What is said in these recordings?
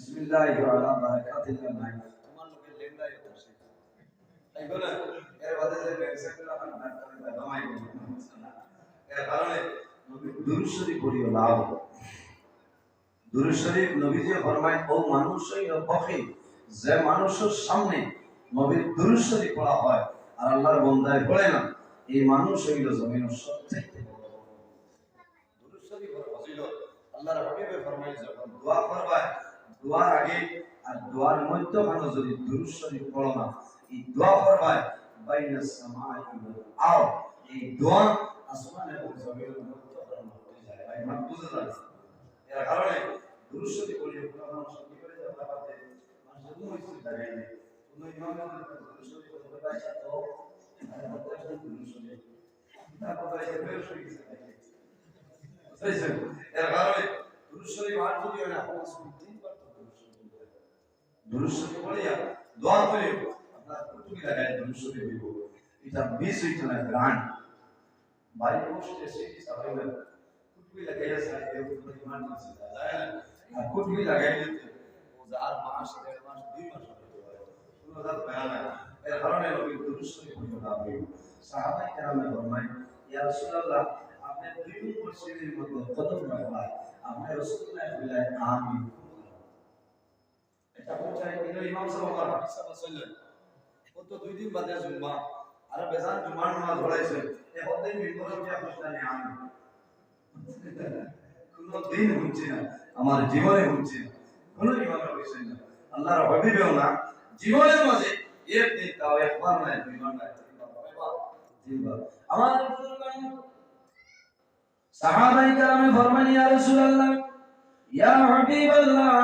যে শরীফ শরীফ মানুষের সামনে নবীর দুরূদ শরীফ পড়া হয় আর আল্লাহর বন্দায় পড়ে না। এই মানুষ হইল জমিনের সবথেকে বড়। দুরূদ শরীফের ফজিলত আল্লাহর যখন দোয়া করবায়। দোয়ার আগে আর দোয়ার মধ্যখানে যদি দুরূদ পড়ো না এই দোয়া করবায় সামাই আরদ। এই দোয়া এবং যায়। ভাই এর কারণে পুরো মানুষ কি করে বাবাতে মানুষ ঘুম হইছে কোনো তো এর কারণে যদি হয় না পাঁচ মিনিট তিনবার তো দুরূদ শরীফ পড়তে হয়। দুরূদ শরীফ পড়িয়া দোয়া করে আপনার কুতুবি লাগায় দুরূদ শরীফ দিব এটা মিস হইতো না গ্রান্ড বাড়ি পোস্টে সেই সাবাইলে কুতুবি লাগাইয়া সাই দেব কোনো ইমান আছে যায় না আর কুতুবি লাগাই দিতে ও যার মাস দেড় মাস দুই মাস হতে পারে কোনো দাঁত পায় না এর কারণে নবী দুরূদ শরীফ পড়িও না আমি সাহাবায়ে কেরামে ফরমায় ইয়া রাসূলুল্লাহ আপনি দুই নম্বর শ্রেণির মধ্যে কদম রাখলা আপনি রাসূলুল্লাহ বললেন আমিন আমার জীবনে হচ্ছে আল্লাহর হাবিবেও না, জীবনের মাঝে একদিন তাও একবার নয় দুইবার আমার সাহাবায়ে কেরামে ফরমান, ইয়া রাসূলুল্লাহ, ইয়া হাবিবাল্লাহ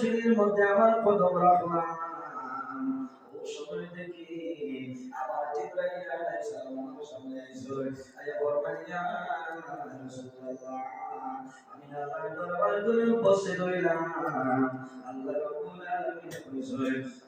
সিঁড়ির মধ্যে আমার কদম রাখলাম ও সময় দেখি আবার জিব্রাইল আলাইহিস সালাম আমার সামনে আইসো আয়া ফরমান রাসূলুল্লাহ আমি আল্লাহর দরবারে বসে রইলাম আল্লাহ রাব্বুল আলামিন কইছে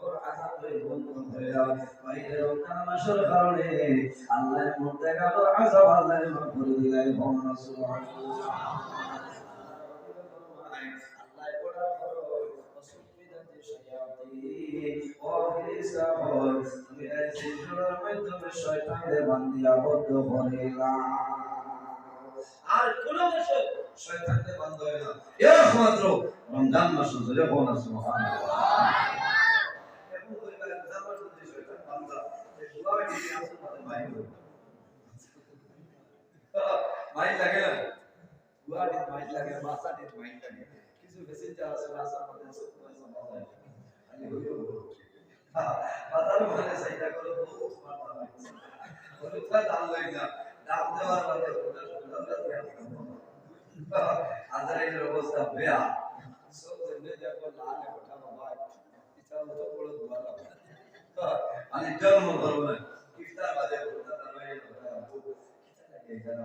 আদ জবর আযাব বন্ধ করিয়া বাইরে রমজান মাসের কারণে আর কোন মাসে শয়তানকে বন্ধ হয় না। একমাত্র রমজান মাস ধরে কোন সুবহানাল্লাহ এখন ওই বেলা রমজান মাস যদি শয়তান বান্দা এই দুয়ারে কি আছে মানে ভাই মাইল লাগে না? দুয়ারে মাইল লাগে মাসাতে মাইল লাগে। কিছু মেসেঞ্জার আছে, রাস্তার মধ্যে পয়সা পাওয়া যায় আমি হইও বাজার মানে সাইডা করে বহুত মারতা লাগছে ওই দাম লাগে না, দাম দেওয়ার পরে আজরাইলের অবস্থা বেয়া। সব জন্য দেখো, লালে ওঠা বাবা মানে জন্ম করব না। ইফতার বাদে বলতে তার ভাই আব্বু কিতা লাগে জানো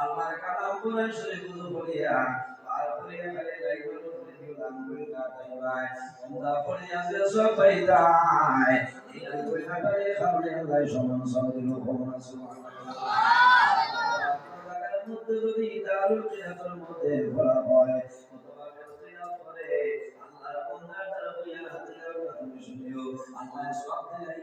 আল্লাহর কালাম কোরআন শরীফ বলিয়া আর করিয়া খালি লাইগুলো করিও লাঙ্গুল কাটাইবাই আমরা পড়িয়া যে সব পাইতাই এই লাঙ্গুল কাটাই খাবলে আল্লাহ সমান সমাধির ভবন সুবহানাল্লাহ মধ্যে যদি দারুল কিয়ামতের মধ্যে বলা হয় আল্লাহ সব দিলাই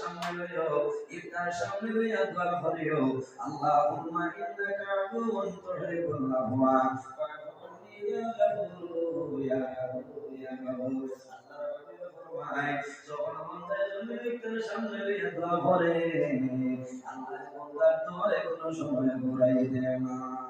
সামনে লইও, ইফতার সামনে লইয়া দোয়া করিও। আল্লাহর যখন বান্দার জন্য সামনে লইয়া দোয়া করে। আল্লাহ বান্দার দোয়ারে কোনো সময় ঘুরাই দেয় না। আল্লাহ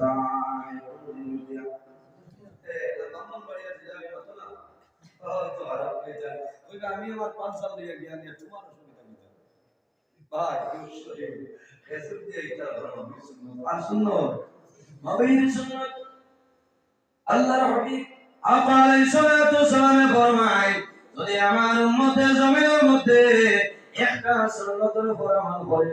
দাও। আল্লাহর হাবিবের সালামে ফরমায় যদি আমার উম্মতের জমিনের মধ্যে একটা সুন্নতের উপর আমল করে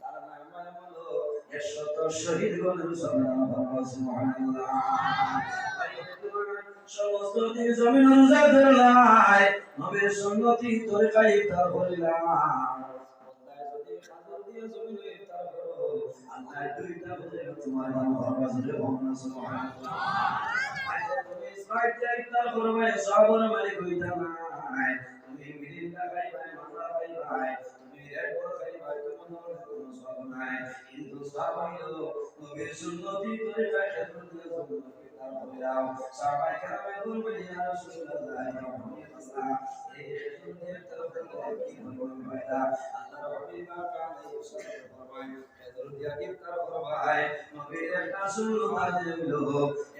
তার হলো একশত শহীদ গণের সমস্ত দিন জমিন রোজা ধরলাই নবীর খাজর দিয়ে জমিন ইফতার করো আল্লাহ দুইটা বুঝে তোমার নাম হবে সুবহানাল্লাহ আচ্ছা তুমি ইসরাইল দিয়ে ইফতার করবে সবর মালিক হইতা নাই তুমি মিরিন্দা খাইবাই মাথা খাইবাই তুমি রেড বল খাইবাই তোমার কোনো সব নাই কিন্তু সব হইল নবী নবীর সুন্নতি তারপরে দাও সাহাবায়ে কেরামের বলবেন ইয়া রাসূলুল্লাহ এই খেদমতের তরফ থেকে কি বলবেন আল্লাহ রাব্বুল আলামিন ফরমায় নবীর একটা সুন্নত হলো সুন্নতের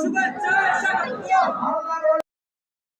শুভেচ্ছা